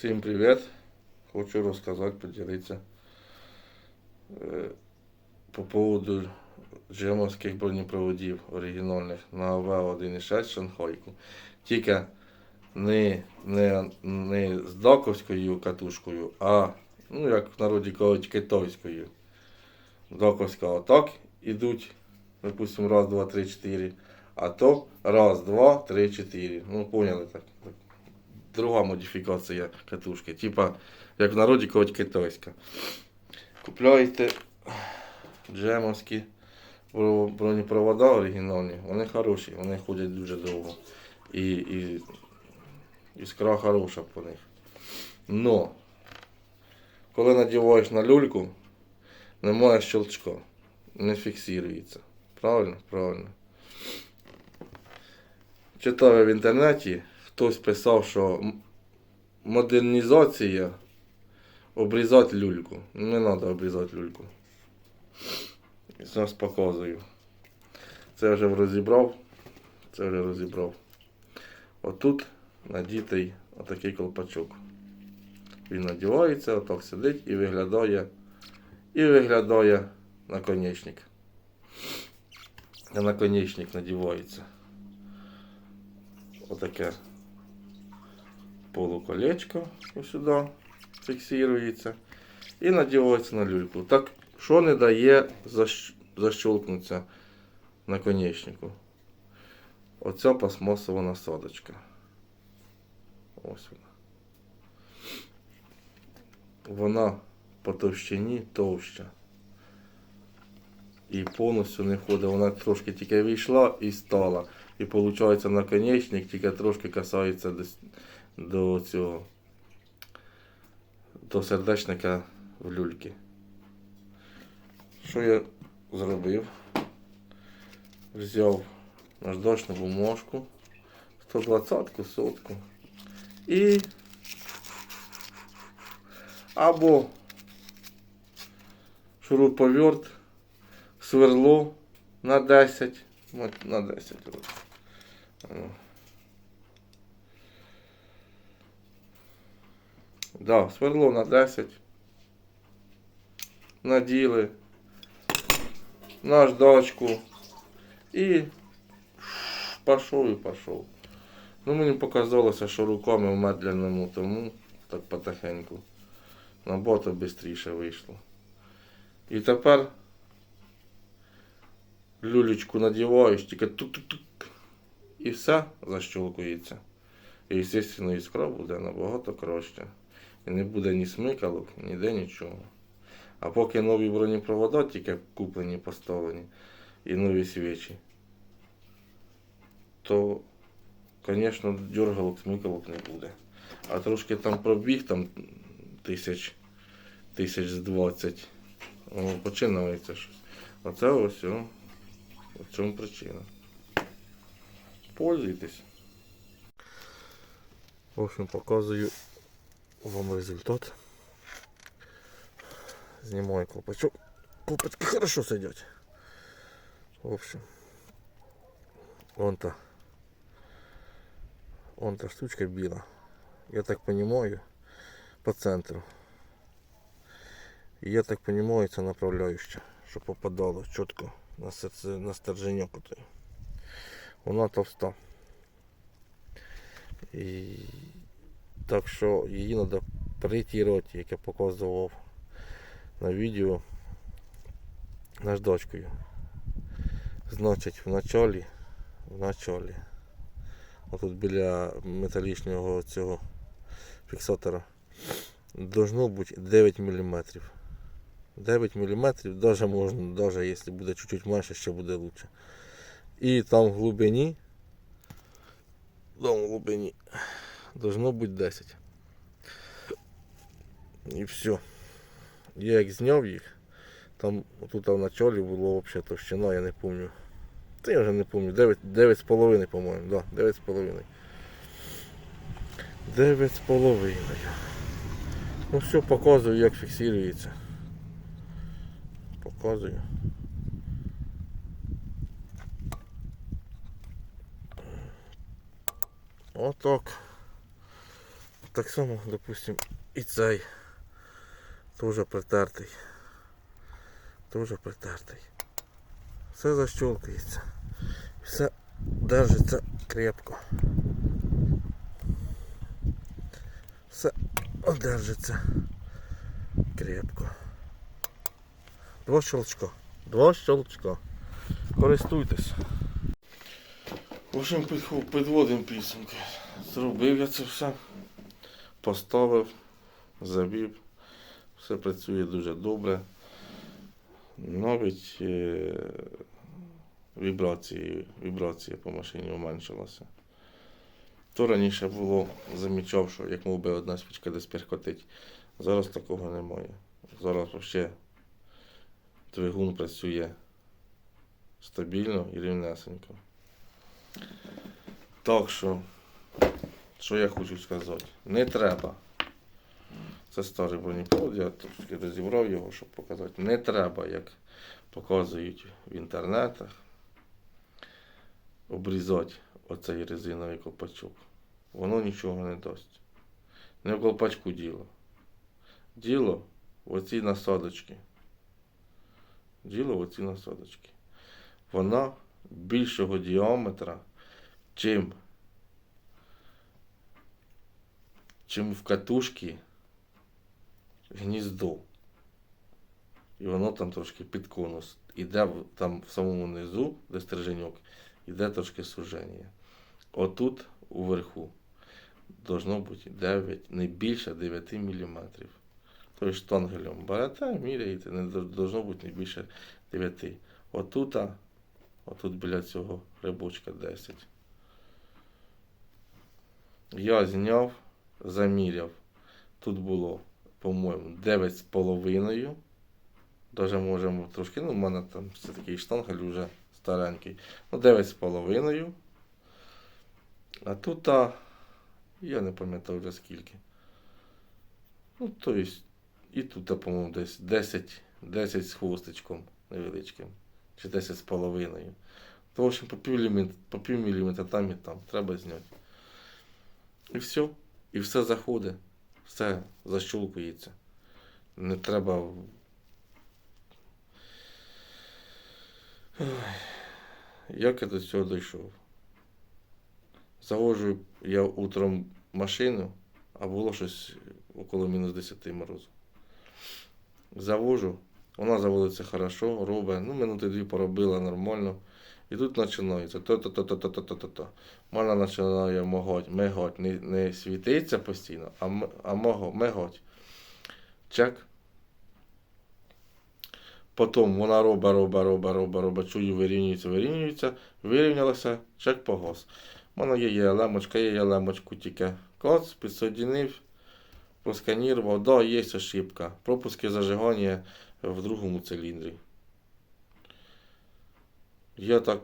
Всім привіт! Хочу розказати, поділитися е, по поводу джемовських бронепроводів оригінальних на АВ-1.6 Шанхайку. Тільки не, не, не з доковською катушкою, а, ну як в народі кажуть, китайською. Доковська отак ідуть, допустим, раз, два, три, чотири. А то раз, два, три, чотири. Ну, поняли так. Друга модифікація катушки. Типа, як в народі кажуть, китайська. Купляєте джемовські бронепровода оригінальні. Вони хороші, вони ходять дуже довго. І, і іскра хороша по них. Но, коли надіваєш на люльку, немає щелчка. Не фіксується. Правильно? Правильно. Читав я в інтернеті, хтось писав, що модернізація обрізати люльку. Не треба обрізати люльку. Зараз показую. Це вже розібрав. Це вже розібрав. Отут надітий отакий колпачок. Він надівається, отак сидить і виглядає. І виглядає наконечник. Наконечник надівається. Отаке полуколечко ось сюди фіксується. І надівається на люльку. Так, що не дає защ... защолкнутися наконечнику? Оця пластмасова насадочка. Ось вона. Вона по товщині товща. І повністю не входить. Вона трошки тільки вийшла і стала. І виходить наконечник тільки трошки касається до, до цього. До сердечника в люльки. Що я зробив? Взяв наждачну бумажку, 120-ку, сотку. І або шуруповерт, сверло на 10. На 10 років. Да, сверло на 10. Наділи. Наждачку. І пішов і пішов. Ну, мені показалося, що руками в медленному тому, так потихеньку. Набагато швидше вийшло. І тепер люлечку надіваєш, тільки тук-тук-тук. І все защолкується. І, звісно, іскра буде набагато краще. І не буде ні смикалок, ніде нічого. А поки нові бронепровода тільки куплені, поставлені, і нові свічі, то, звісно, дергалок, смикалок не буде. А трошки там пробіг, там тисяч, тисяч з 20. О, починається щось. Оце ось, о, в цьому причина. Пользуйтесь. В общем, показую вам результат. Знімаю колпачок. Колпачки хорошо сидять. В общем. Вон та. Вон та штучка біла. Я так понимаю, по центру. Я так понимаю, це направляюща, щоб попадало чітко на стерженьок. Вона товста. І так що її треба притірувати, як я показував на відео наждачкою. Значить, в началі, в началі, отут біля металічного цього фіксатора, должно бути 9 мм. 9 мм, даже можна, даже якщо буде чуть-чуть менше, ще буде лучше. І там в глибині, там в глибині, должно бути 10. І все. Я як зняв їх, там тут в началі було взагалі товщина, я не пам'ятаю. Та я вже не пам'ятаю, 9,5, по-моєму, да, 9,5. 9,5. Ну все, показую, як фіксується. Показую. Отак. Так само, допустим, і цей теж притертий. Теж притертий. Все защолкується. Все держиться крепко. Все держиться крепко. Два щелчка. Два щелчка. Користуйтесь. В общем, підводимо підсумки. Зробив я це все. Поставив, завів. Все працює дуже добре. Навіть е, вібрації, вібрація по машині уменшилася. То раніше було, замічав, що як мов би одна свічка десь перхотить. Зараз такого немає. Зараз взагалі двигун працює стабільно і рівнесенько. Так що, що я хочу сказати? Не треба. Це старий бронепровод, я трошки розібрав його, щоб показати. Не треба, як показують в інтернетах, обрізати оцей резиновий колпачок. Воно нічого не дасть. Не в колпачку діло. Діло в оцій насадочці. Діло в оцій насадочці. Вона більшого діаметра, чим, чим в катушці гніздо. І воно там трошки під конус. Іде там в самому низу, де стриженьок, іде трошки суження. Отут уверху должно бути 9, не більше 9 мм. Тобто штангелем берете, міряєте, не должно бути не більше 9. Отут, а, отут біля цього рибочка 10. Я зняв, заміряв. Тут було, по-моєму, 9,5. Даже можемо трошки, ну, в мене там все такий штангель вже старенький. Ну, 9,5. А тут, а, я не пам'ятаю вже скільки. Ну, то есть, і тут, по-моєму, десь 10, 10 з хвостичком невеличким. Чи 10 з половиною. То, в общем, по пів, по пів міліметра там і там. Треба зняти. І все. І все заходить. Все защолкується. Не треба. Як я до цього дійшов? Завожу я утром машину, а було щось около мінус 10 морозу. Завожу, вона заводиться хорошо, робить, ну, минути дві поробила нормально. І тут починається то-то-то-то-то-то-то-то. Вона починає моготь, миготь, не, не світиться постійно, а, а мого, миготь. Чек. Потім вона робить, робить, робить, робить, робить, чую, вирівнюється, вирівнюється, вирівнялася, чек погас. У мене є єлемочка, є єлемочку тільки. Коц, підсоединив, просканірував, да, є ошибка. Пропуски зажигання в другому циліндрі. Я так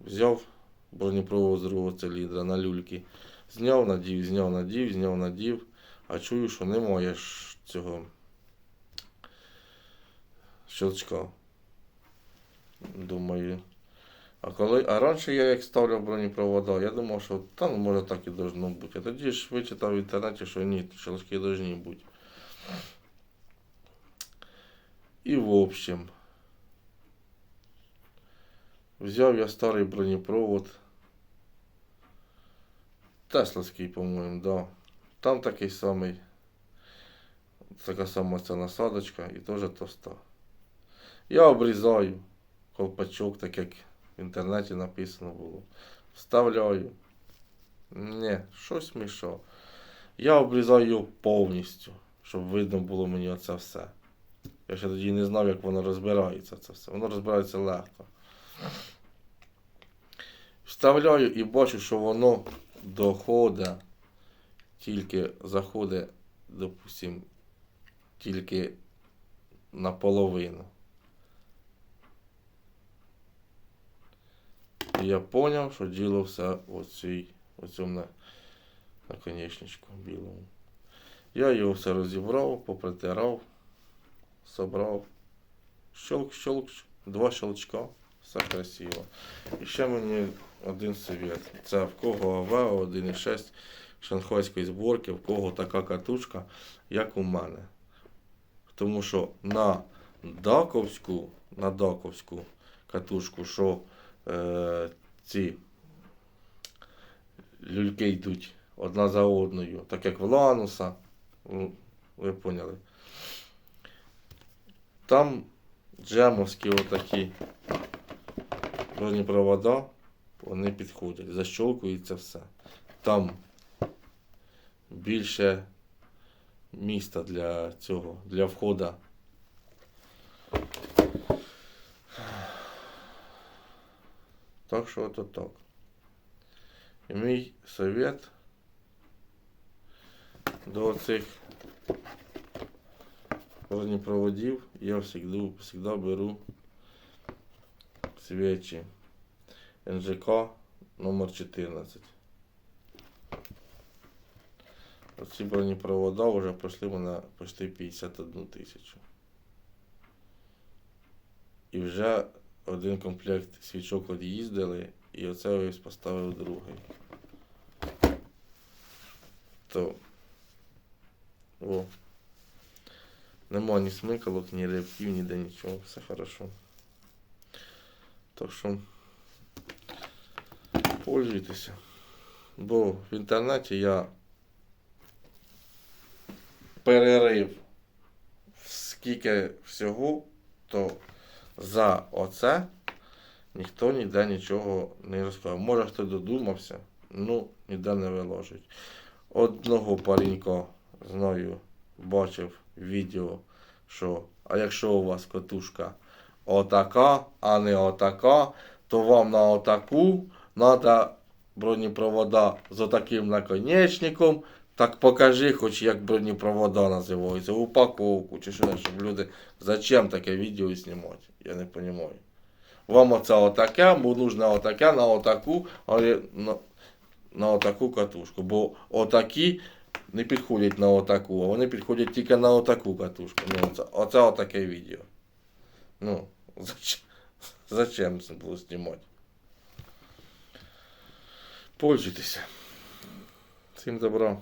взяв бронепровод з другого циліндра на люльки. Зняв, надів, зняв, надів, зняв, надів. А чую, що немає цього щелчка. Думаю. А коли. А раніше я як ставляв бронепровода, я думав, що там може так і должно бути. А тоді ж вичитав в інтернеті, що ні, щелчки повинні бути. І в общем. Взяв я старий бронепровод. Тесловський, по-моєму, да. Там такий самий. Така сама ця насадочка і теж тоста. Я обрізаю колпачок, так як в інтернеті написано було. Вставляю. Не, щось мішав. Я обрізаю його повністю, щоб видно було мені оце все. Я ще тоді не знав, як воно розбирається це все. Воно розбирається легко. Вставляю і бачу, що воно доходить, тільки заходить, допустим, тільки наполовину. І я зрозумів, що діло все в цій, в на, наконечничку білому. Я його все розібрав, попритирав, собрав. Щелк, щелк, два щелчка, все красиво. І ще мені один совет. Це в кого АВ 1.6 шанхайської зборки, в кого така катушка, як у мене. Тому що на даковську, на даковську катушку, що е, ці люльки йдуть одна за одною, так як в Лануса, ну, ви поняли. Там джемовські отакі бронепровода, вони підходять, защолкується все. Там більше міста для цього, для входа. Так що то так. І мій совет до цих бронепроводів я всегда, всегда беру свечи НЖК номер 14. Оці бронепровода вже пройшли мене почти 51 тисячу. І вже один комплект свічок від'їздили, і оце ось поставив другий. То. О. Нема ні смикалок, ні рибків, ніде нічого, все хорошо. Так що пользуйтеся. Бо в інтернеті я перерив скільки всього, то за оце ніхто ніде нічого не розказав. Може хто додумався, ну ніде не виложить. Одного паренька знаю, бачив відео, що а якщо у вас катушка отака, а не отака, то вам на отаку треба бронепровода з отаким наконечником. Так покажи, хоч як бронепровода називаються, упаковку чи що, щоб люди. Зачем таке відео знімати? Я не розумію. Вам оце отаке, бо нужно отаке на отаку, але на, на отаку катушку. Бо отакі не підходять на отаку, а вони підходять тільки на отаку катушку. Ну, оце, оце отаке відео. Ну, зачем, зачем це було знімати? Пользуйтеся. Всім добра.